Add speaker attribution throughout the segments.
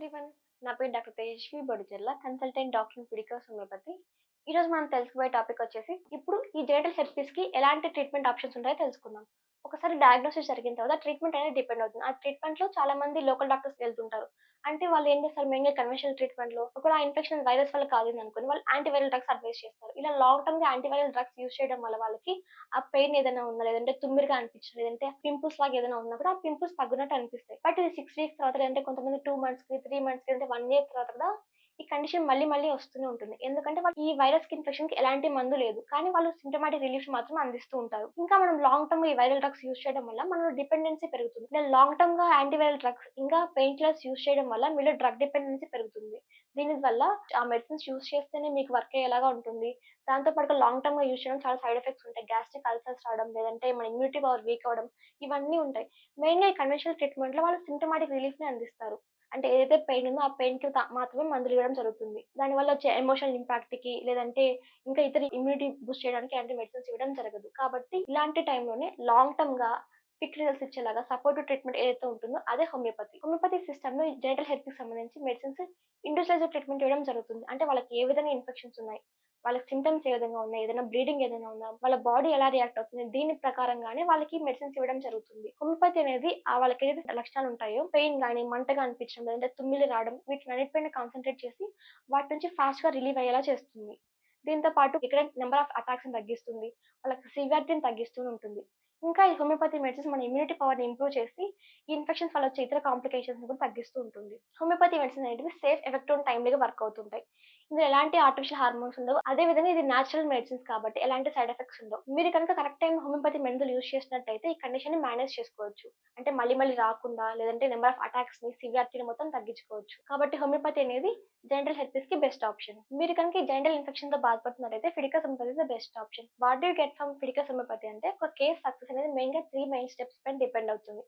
Speaker 1: Everyone నా పేరు doctor Tejaswi Bodicherla consultant doctor Fidicus homeopathy ఈ రోజు మనం తెలుసుకోబోయే టాపిక్ వచ్చేసి ఇప్పుడు ఈ జెనిటల్ హెర్పీస్కి ఎలాంటి ట్రీట్మెంట్ ఆప్షన్స్ ఉంటాయో తెలుసుకుందాం. ఒకసారి డయాగ్నోసిస్ జరిగిన తర్వాత ట్రీట్మెంట్ అనేది డిపెండ్ అవుతుంది. ఆ ట్రీట్మెంట్లో చాలా మంది లోకల్ డాక్టర్స్ వెళ్తుంటారు. అంటే వాళ్ళు ఏం చేస్తారు? మెయిన్గా కన్వెన్షనల్ ట్రీట్మెంట్లో ఒకవేళ ఇన్ఫెక్షన్ వైరస్ వల్ల కాదని అనుకుని వాళ్ళు యాంటీవైరల్ డ్రగ్స్ అడ్వైస్ చేస్తారు. ఇలా లాంగ్ టర్మ్గా యాంటీవైరల్ డ్రగ్స్ యూస్ చేయడం వల్ల వాళ్ళకి ఆ పెయిన్ ఏదైనా ఉందా? లేదంటే తుమ్మిరిగా అనిపించడం లేదంటే పింపుల్స్ లాగా ఏదైనా ఉన్నా కూడా ఆ పింపుల్స్ తగ్గినట్టు అనిపిస్తాయి. బట్ ఇది సిక్స్ వీక్స్ తర్వాత లేదంటే కొంతమంది టూ మంత్స్కి త్రీ మంత్స్కి లేదంటే వన్ ఇయర్ తర్వాత కూడా ఈ కండిషన్ మళ్ళీ మళ్ళీ వస్తూనే ఉంటుంది. ఎందుకంటే వాళ్ళు ఈ వైరస్కి ఇన్ఫెక్షన్కి ఎలాంటి మందు లేదు. కానీ వాళ్ళు సింటమాటిక్ రిలీఫ్ మాత్రం అందిస్తూ ఉంటారు. ఇంకా మనం లాంగ్ టర్మ్ ఈ వైరల్ డ్రగ్స్ యూస్ చేయడం వల్ల మన డిపెండెన్సీ పెరుగుతుంది. ఇలా లాంగ్ టర్మ్గా యాంటీవైరల్ డ్రగ్స్ ఇంకా పెయిన్ కిల్లర్స్ యూస్ చేయడం వల్ల మీలో డ్రగ్ డిపెండెన్సీ పెరుగుతుంది. దీని వల్ల ఆ మెడిసిన్స్ యూస్ చేస్తేనే మీకు వర్క్ అయ్యేలాగా ఉంటుంది. దాంతో పాటు లాంగ్ టర్మ్గా యూస్ చేయడం చాలా సైడ్ ఎఫెక్ట్స్ ఉంటాయి. గ్యాస్ట్రిక్ అల్సర్స్ రావడం లేదంటే మన ఇమ్యూనిటీ పవర్ వీక్ అవడం ఇవన్నీ ఉంటాయి. మెయిన్గా ఈ కన్వెన్షనల్ ట్రీట్మెంట్లో వాళ్ళు సింటమాటిక్ రిలీఫ్ని అందిస్తారు. అంటే ఏదైతే పెయిన్ ఉందో ఆ పెయిన్కి మాత్రమే మందులు ఇవ్వడం జరుగుతుంది. దానివల్ల వచ్చే ఎమోషనల్ ఇంపాక్ట్కి లేదంటే ఇంకా ఇతర ఇమ్యూనిటీ బూస్ట్ చేయడానికి యాంటీ మెడిసిన్స్ ఇవ్వడం జరగదు. కాబట్టి ఇలాంటి టైంలోనే లాంగ్ టర్మ్గా క్విక్ రిజల్ట్స్ ఇచ్చేలాగా సపోర్టివ్ ట్రీట్మెంట్ ఏదైతే ఉంటుందో అదే హోమియోపతి హోమియోపతి సిస్టమ్లో జెనటల్ హెల్త్కి సంబంధించి మెడిసిన్స్ ఇండివిజువలైజ్ ట్రీట్మెంట్ ఇవ్వడం జరుగుతుంది. అంటే వాళ్ళకి ఏ విధంగా ఇన్ఫెక్షన్స్ ఉన్నాయి? వాళ్ళకి సిమ్టమ్స్ ఏ విధంగా ఉన్నాయి ఏదైనా బ్లీడింగ్ ఏదైనా ఉందా వాళ్ళ బాడీ ఎలా రియాక్ట్ అవుతుంది దీని ప్రకారంగానే వాళ్ళకి మెడిసిన్స్ ఇవ్వడం జరుగుతుంది. హోమియోపతి అనేది ఆ వాళ్ళకి ఏదైతే లక్షణాలు ఉంటాయో పెయిన్ కానీ మంటగా అనిపించడం లేదంటే తుమ్మిలి రావడం వీటిని అన్నిటిపైన కాన్సన్ట్రేట్ చేసి వాటి నుంచి ఫాస్ట్గా రిలీవ్ అయ్యేలా చేస్తుంది. దీంతో పాటు ఇక్కడ నెంబర్ ఆఫ్ అటాక్స్ తగ్గిస్తుంది వాళ్ళకి సివియారిటీని తగ్గిస్తూ ఉంటుంది. ఇంకా ఈ హోమియోపతి మెడిసిన్స్ మన ఇమ్యూనిటీ పవర్ని ఇంప్రూవ్ చేసి ఈ ఇన్ఫెక్షన్స్ వల్ల వచ్చే ఇతర కాంప్లికేషన్స్ కూడా తగ్గిస్తూ ఉంటుంది. హోమియోపతి మెడిసిన్ అనేవి సేఫ్ ఎఫెక్టివ్ టైంలీగా వర్క్ అవుతుంటాయి. ఇందులో ఎలాంటి ఆర్టిఫిషియల్ హార్మోన్స్ ఉండవు. అదే విధంగా ఇది నేచురల్ మెడిసిన్స్ కాబట్టి ఎలాంటి సైడ్ ఎఫెక్ట్స్ ఉండవు. మీరు కనుక కరెక్ట్ టైం హోమియోపతి మందులు యూస్ చేసినట్టయితే ఈ కండిషన్ని మేనేజ్ చేసుకోవచ్చు. అంటే మళ్ళీ మళ్ళీ రాకుండా లేదంటే నెంబర్ ఆఫ్ అటాక్స్ని సివియారిటీని మొత్తం తగ్గించుకోవచ్చు. కాబట్టి హోమియోపతి అనేది జనరల్ హెల్త్కి బెస్ట్ ఆప్షన్ మీరు కనుక ఈ జనరల్ ఇన్ఫెక్షన్తో బాధపడుతున్నట్టయితే Fidicus homeopathy the best option what do get from Fidicus homeopathy అంటే ఒక కేస్ సక్సెస్ అనేది మెయిన్గా త్రీ మెయిన్ స్టెప్స్ పైన డిపెండ్ అవుతుంది.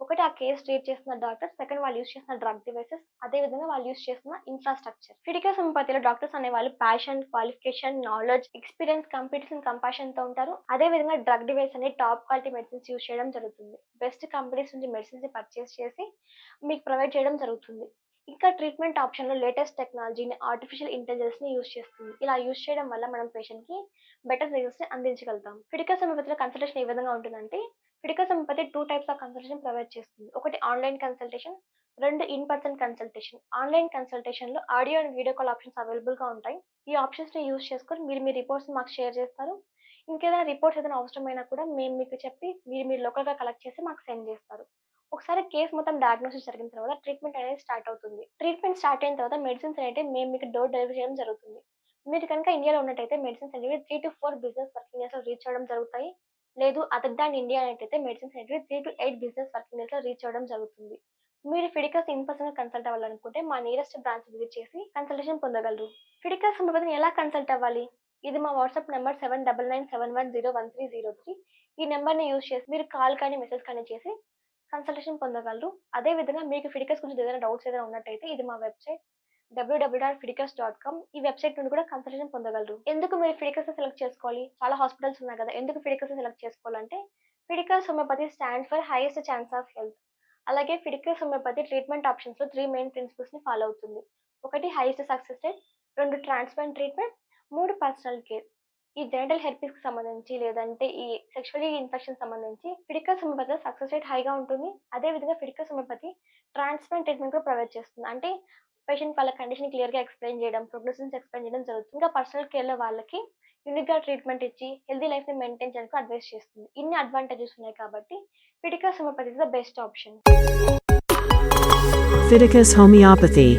Speaker 1: ఒకటి ఆ కేస్ ట్రీట్ చేస్తున్న డాక్టర్ సెకండ్ వాళ్ళు యూస్ చేసిన డ్రగ్ డివైసెస్ అదే విధంగా వాళ్ళు యూస్ చేస్తున్న ఇన్ఫ్రాస్ట్రక్చర్ ఫిడికల్ సింపతిలో డాక్టర్స్ అనే వాళ్ళు passion qualification knowledge experience competition కంపాషన్తో ఉంటారు. అదే విధంగా డ్రగ్ డివైస్ అనే టాప్ క్వాలిటీ మెడిసిన్స్ యూస్ చేయడం జరుగుతుంది. బెస్ట్ కంపెనీస్ నుంచి మెడిసిన్స్ పర్చేస్ చేసి మీకు ప్రొవైడ్ చేయడం జరుగుతుంది. ఇంకా ట్రీట్మెంట్ ఆప్షన్లో లేటెస్ట్ టెక్నాలజీని ఆర్టిఫిషియల్ ఇంటెలిజెన్స్ని యూస్ చేస్తుంది. ఇలా యూస్ చేయడం వల్ల మనం పేషెంట్కి బెటర్ రిజల్ట్స్ని అందించగలుగుతాం. ఫిడికల్ హోమియోపతిలో కన్సల్టేషన్ ఏ విధంగా ఉంటుందంటే critical homeopathy two types of consultation provide చేస్తుంది. ఒకటి ఆన్లైన్ కన్సల్టేషన్ రెండు in person consultation online కన్సల్టేషన్లో audio and video call options అవైలబుల్గా ఉంటాయి. ఈ ఆప్షన్స్ని యూస్ చేసుకొని మీరు మీ రిపోర్ట్స్ మాకు షేర్ చేస్తారు. ఇంకేదైనా రిపోర్ట్స్ ఏదైనా అవసరమైనా కూడా మేము మీకు చెప్పి మీరు మీరు లోకల్గా కలెక్ట్ చేసి మాకు సెండ్ చేస్తారు. ఒకసారి కేసు మొత్తం డయాగ్నోసిస్ జరిగిన తర్వాత ట్రీట్మెంట్ అనేది స్టార్ట్ అవుతుంది. ట్రీట్మెంట్ స్టార్ట్ అయిన తర్వాత మెడిసిన్స్ అనేవి మేము మీకు డోర్ డెలివరీ చేయడం జరుగుతుంది. మీరు కనుక ఇండియాలో ఉన్నట్టయితే మెడిసిన్స్ అనేవి three to four business working డేస్లో రీచ్ అవ్వడం జరుగుతాయి. లేదు అదర్ దాన్ ఇండియా అయితే medicine center three to eight business working డేస్లో రీచ్ అవ్వడం జరుగుతుంది. మీరు ఫిడికల్స్ ఇన్ పర్సన్ కన్సల్ట్ అవ్వాలనుకుంటే మా నియరెస్ట్ బ్రాంచ్ విజిట్ చేసి కన్సల్టేషన్ పొందగలరు. ఫిడికల్స్ హోమియోపతిని ఎలా కన్సల్ట్ అవ్వాలి? ఇది మా WhatsApp number seven double nine seven one zero one three zero three ఈ నెంబర్ని యూజ్ చేసి మీరు కాల్ కానీ మెసేజ్ కానీ చేసి కన్సల్టేషన్ పొందగలరు. అదే విధంగా మీకు ఫిడికల్స్ గురించి ఏదైనా డౌట్స్ ఏదైనా ఉన్నట్టయితే ఇది మా website WWW dot Fidicus dot com ఈ వెబ్సైట్ నుండి కూడా కన్సల్టేషన్ పొందగలరు. ఎందుకు మీరు ఫిడికస్ సెలెక్ట్ చేసుకోవాలి? చాలా హాస్పిటల్స్ ఉన్నాయి కదా ఎందుకు ఫిడికస్ సెలెక్ట్ చేసుకోవాలంటే Fidicus homeopathy stand for highest chance of health అలాగే ఫిడికస్ హోమియోపతి ట్రీట్మెంట్ ఆప్షన్స్లో త్రీ మెయిన్ ప్రిన్సిపల్స్ని ఫాలో అవుతుంది. ఒకటి హైయెస్ట్ సక్సెస్ రేట్ రెండు ట్రాన్స్ప్లాంట్ ట్రీట్మెంట్ మూడు పర్సనల్ కేర్ ఈ జెనటల్ హెర్పీస్కి సంబంధించి లేదంటే ఈ సెక్షువల్ ఇన్ఫెక్షన్ సంబంధించి ఫిడికల్ హోమియోపతి సక్సెస్ రేట్ హైగా ఉంటుంది. అదే విధంగా ఫిడికస్ హోమియోపతి ట్రాన్స్ప్లాంట్ ట్రీట్మెంట్ కూడా ప్రొవైడ్ చేస్తుంది. అంటే పేషెంట్ వాళ్ళ కండిషన్ క్లియర్గా ఎక్స్ప్లెయిన్ చేయడం ప్రోగ్నోసిస్ ఎక్స్ప్లెయిన్ చేయడం జరుగుతుంది. ఇంకా పర్సనల్ కేర్లో వాళ్ళకి యూనిక్గా ట్రీట్మెంట్ ఇచ్చి హెల్దీ లైఫ్ని మెయింటైన్ చేయడానికి అడ్వైస్ చేస్తుంది. ఇన్ని అడ్వాంటేజెస్ ఉన్నాయి కాబట్టి Fiticus homeopathy the best option
Speaker 2: Fiticus Homeopathy.